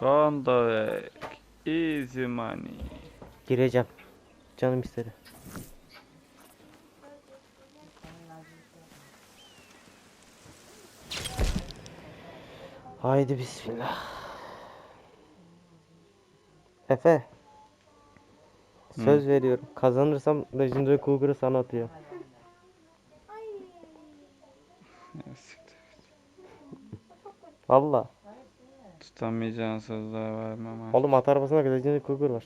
Kondorek. Easy money. Gireceğim. Canım istedi. Haydi bismillah. Efe. Söz veriyorum. Kazanırsam Legendary Cougar'ı sana siktir. Valla. Tutamayacağın sözler vermem ha. Oğlum at arabasına Legendary Cougar var.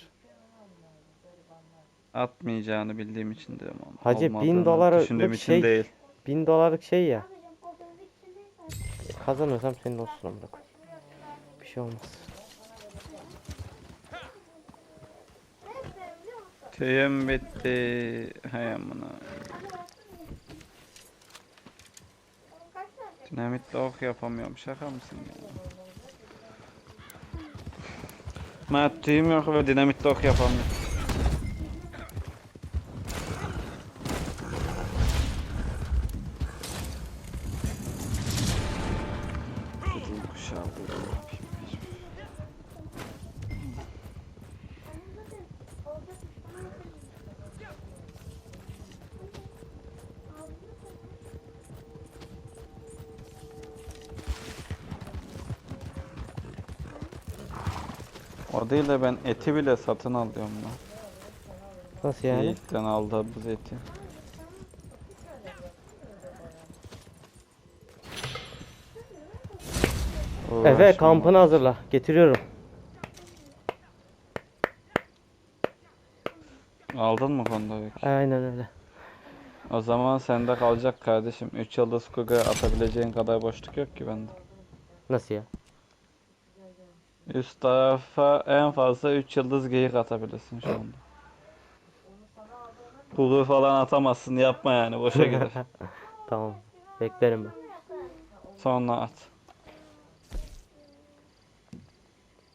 Atmayacağını bildiğim için diyorum onu. Hacı, bin Olmadığını dolarlık Düşündüğüm için şey- değil. Bin dolarlık şey ya. Kazanırsam senin olsun amına koyayım. Bir şey olmaz. Tüyüm bitti. Hay amına. Dinamitle ok yapamıyorum. Şaka mısın ya? Mert tüyüm yok ve dinamitle ok yapamıyorum. Kızıl kuşağı O değil de ben eti bile satın alıyorum lan. Nasıl yani? Yiğit'ten aldığımız eti. Efe Uğraşma. kampını hazırla. Getiriyorum. Aldın mı Kondorek? Aynen öyle. O zaman sende kalacak kardeşim. 3 yıldız kuga atabileceğin kadar boşluk yok ki bende. Nasıl ya? Üst tarafa en fazla 3 yıldız geyik atabilirsin şu anda. Kugu falan atamazsın yapma yani boşa gider. tamam. Beklerim ben. Sonra at.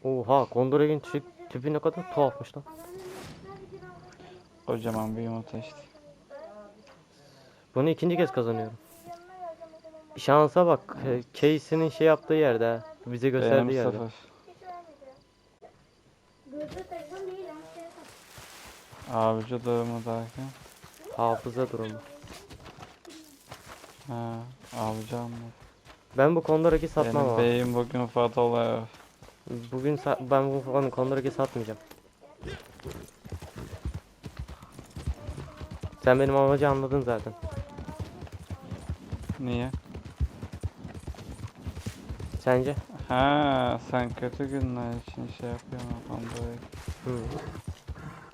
Oha Kondoreg'in tü- tüpü ne kadar tuhafmış lan. Kocaman bir yumurta işte. Bunu ikinci kez kazanıyorum. Şansa bak. Casey'nin şey yaptığı yerde. Bize gösterdiği Benim yerde. sıfır. Gözü telefon değil ha. telefon. Avcı durumu derken. Hafıza durumu. Ha, avcı mı? Ben bu Kondoreg'i satmam Benim ama. beyim bugün fat oluyor. Bugün sa- ben bu Kondoreg'i satmayacağım. Sen benim amacı anladın zaten. Niye? Sence? Ha, sen kötü günler için şey yapıyorsun Kondorek. Hı.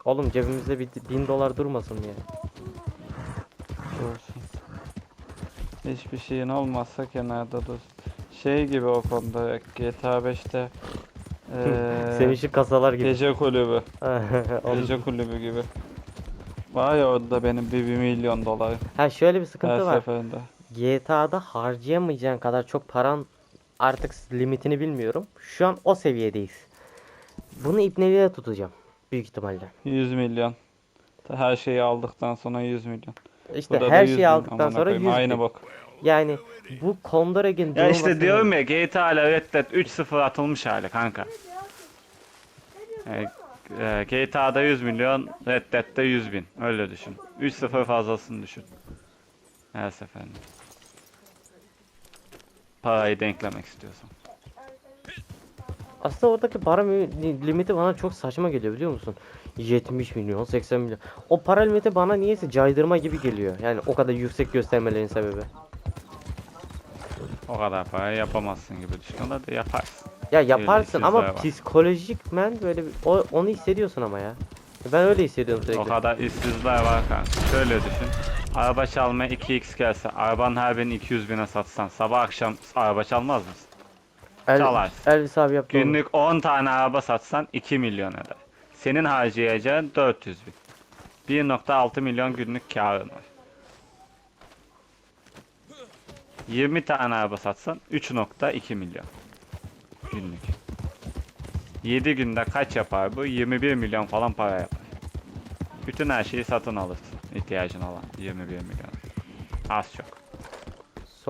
Oğlum cebimizde bir bin dolar durmasın diye. Dursun. Hiçbir şeyin olmazsa kenarda dur. Şey gibi o konuda GTA 5'te eee Senin şu kasalar gibi. gece kulübü. Gece kulübü gibi. Var ya orada benim bir, bir milyon dolar ha şöyle bir her sıkıntı var. seferinde. GTA'da harcayamayacağın kadar çok paran artık limitini bilmiyorum. Şu an o seviyedeyiz. Bunu ipneliğe tutacağım. Büyük ihtimalle. 100 milyon. Her şeyi aldıktan sonra 100 milyon. İşte Burada da her 100 şeyi aldıktan sonra koyayım, 100 Aynı bin. bak. Yani bu Kondoreg'in Ya işte diyorum ya GTA ile Red Dead 3-0 atılmış hali kanka. E, e, GTA'da 100 milyon, Red Dead'de 100 bin. Öyle düşün. 3-0 fazlasını düşün. Her seferinde. Parayı denklemek istiyorsan. Aslında oradaki para mi- limiti bana çok saçma geliyor biliyor musun? 70 milyon, 80 milyon. O para limiti bana niyeyse caydırma gibi geliyor. Yani o kadar yüksek göstermelerin sebebi. O kadar parayı yapamazsın gibi düşünüyorlar da yaparsın. Ya yaparsın ama psikolojik men böyle bir, o, onu hissediyorsun ama ya. Ben öyle hissediyorum sürekli. O kadar işsizler var kanka. Şöyle düşün. Araba çalmaya 2x gelse, arabanın her birini 200 bine satsan, sabah akşam araba çalmaz mısın? El, çalarsın. Elvis abi yaptı onu. Günlük 10 tane araba satsan 2 milyon eder. Senin harcayacağın 400 bin. 1.6 milyon günlük karın var. 20 tane araba satsan 3.2 milyon günlük. 7 günde kaç yapar bu? 21 milyon falan para yapar. Bütün her şeyi satın alırsın ihtiyacın olan 21 milyon. Az çok.